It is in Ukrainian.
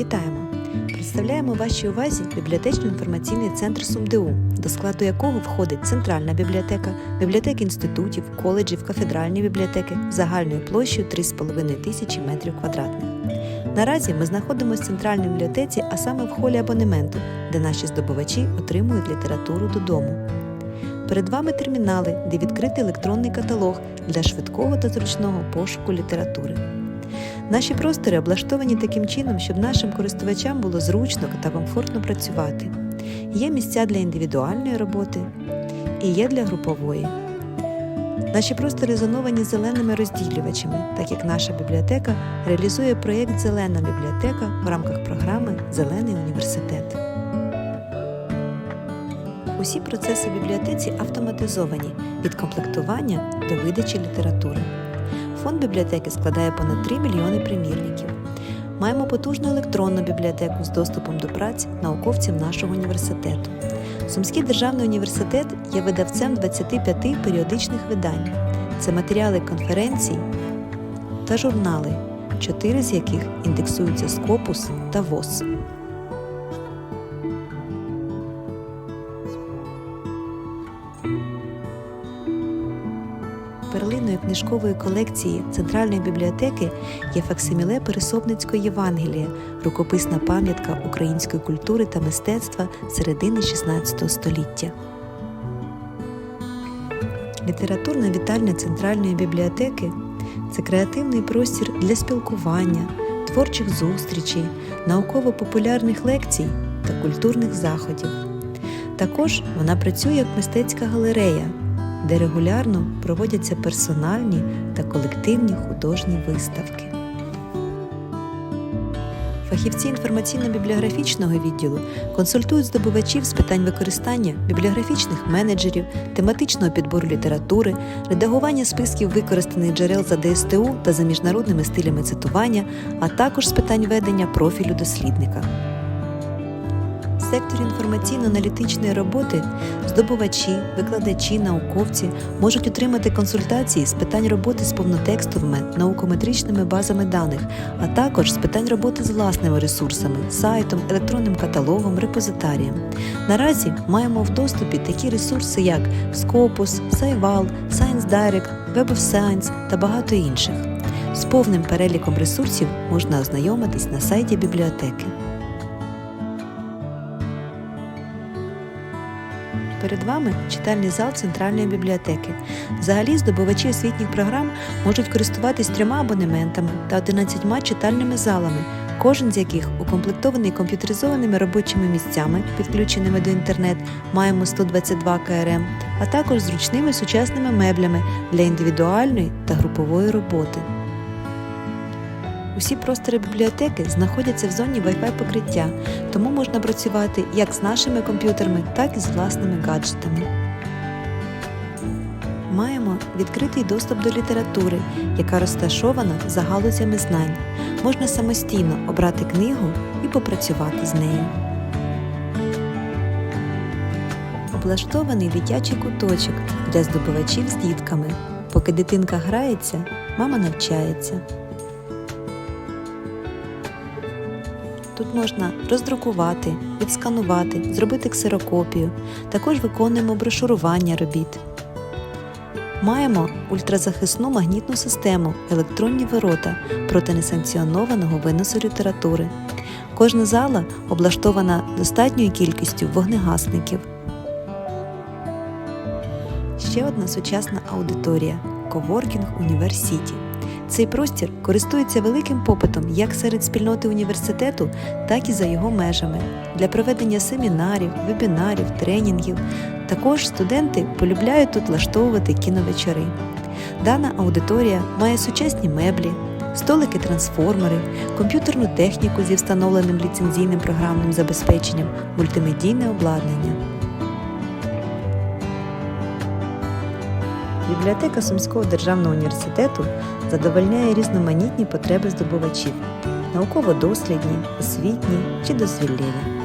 Вітаємо! Представляємо вашій увазі бібліотечно-інформаційний центр СумДУ, до складу якого входить центральна бібліотека, бібліотеки інститутів, коледжів, кафедральні бібліотеки загальною площею 3,5 тисячі метрів квадратних. Наразі ми знаходимося в центральній бібліотеці, а саме в холі абонементу, де наші здобувачі отримують літературу додому. Перед вами термінали, де відкритий електронний каталог для швидкого та зручного пошуку літератури. Наші простори облаштовані таким чином, щоб нашим користувачам було зручно та комфортно працювати. Є місця для індивідуальної роботи і є для групової. Наші простори зоновані зеленими розділювачами, так як наша бібліотека реалізує проєкт Зелена бібліотека в рамках програми Зелений університет. Усі процеси в бібліотеці автоматизовані від комплектування до видачі літератури. Фонд бібліотеки складає понад 3 мільйони примірників. Маємо потужну електронну бібліотеку з доступом до праць науковців нашого університету. Сумський державний університет є видавцем 25 періодичних видань. Це матеріали конференцій та журнали, чотири з яких індексуються Скопус та ВОЗ. Перлиною книжкової колекції Центральної бібліотеки є факсиміле Пересопницького Євангелія, рукописна пам'ятка української культури та мистецтва середини XVI століття. Літературна вітальня Центральної бібліотеки це креативний простір для спілкування, творчих зустрічей, науково-популярних лекцій та культурних заходів. Також вона працює як мистецька галерея, де регулярно проводяться персональні та колективні художні виставки. Фахівці інформаційно-бібліографічного відділу консультують здобувачів з питань використання бібліографічних менеджерів, тематичного підбору літератури, редагування списків використаних джерел за ДСТУ та за міжнародними стилями цитування, а також з питань ведення профілю дослідника. Секторі інформаційно-аналітичної роботи здобувачі, викладачі, науковці можуть отримати консультації з питань роботи з повнотекстовими наукометричними базами даних, а також з питань роботи з власними ресурсами, сайтом, електронним каталогом, репозитарієм. Наразі маємо в доступі такі ресурси, як Scopus, Scival, Science Direct, Web of Science та багато інших. З повним переліком ресурсів можна ознайомитись на сайті бібліотеки. Перед вами читальний зал Центральної бібліотеки. Взагалі, здобувачі освітніх програм можуть користуватись трьома абонементами та 11 читальними залами, кожен з яких укомплектований комп'ютеризованими робочими місцями, підключеними до інтернет, маємо 122 КРМ, а також зручними сучасними меблями для індивідуальної та групової роботи. Усі простори бібліотеки знаходяться в зоні Wi-Fi покриття, тому можна працювати як з нашими комп'ютерами, так і з власними гаджетами. Маємо відкритий доступ до літератури, яка розташована за галузями знань. Можна самостійно обрати книгу і попрацювати з нею. Облаштований дитячий куточок для здобувачів з дітками. Поки дитинка грається, мама навчається. Тут можна роздрукувати, відсканувати, зробити ксерокопію. Також виконуємо брошурування робіт. Маємо ультразахисну магнітну систему, електронні ворота проти несанкціонованого виносу літератури. Кожна зала облаштована достатньою кількістю вогнегасників. Ще одна сучасна аудиторія Коворкінг Універсіті. Цей простір користується великим попитом як серед спільноти університету, так і за його межами для проведення семінарів, вебінарів, тренінгів. Також студенти полюбляють тут влаштовувати кіновечори. Дана аудиторія має сучасні меблі, столики-трансформери, комп'ютерну техніку зі встановленим ліцензійним програмним забезпеченням, мультимедійне обладнання. Бібліотека Сумського державного університету задовольняє різноманітні потреби здобувачів науково-дослідні, освітні чи дозвіллєві.